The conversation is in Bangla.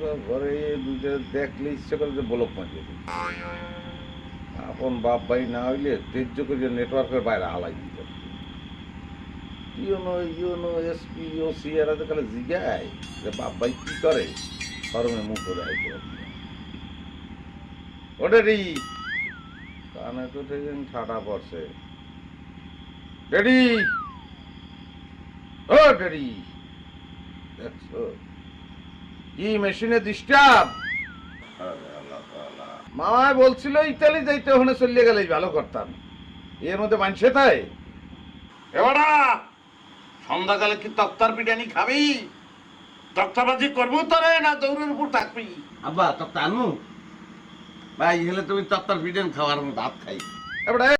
পর ঘরে দেখলে ইচ্ছে করে যে ব্লক আপন বাপ ভাই না হইলে করে নেটওয়ার্কের বাইরে হালাই you know you know SP ও সি এরা তো খালি জিগায় যে বাপ ভাই কি করে? ফরমে মুখ করে ওটা কানে তো ঠাটা পড়ছে। ড্যাডি ও ড্যাডি কি মেশিনে ডিস্টার্ব মামায় বলছিল ইতালি যাইতে ওখানে চলে গেলেই ভালো করতাম। এর মধ্যে মানছে তাই এবারা সন্ধ্যাকালে কি তক্তার বিরিয়ানি খাবি? তক্তাবাজি করব তোরে না দৌড়ের উপর থাকবি? আব্বা তক্তা আনু ভাই হলে তুমি তক্তার বিরিয়ানি খাওয়ার আমি ভাত খাই। এবারে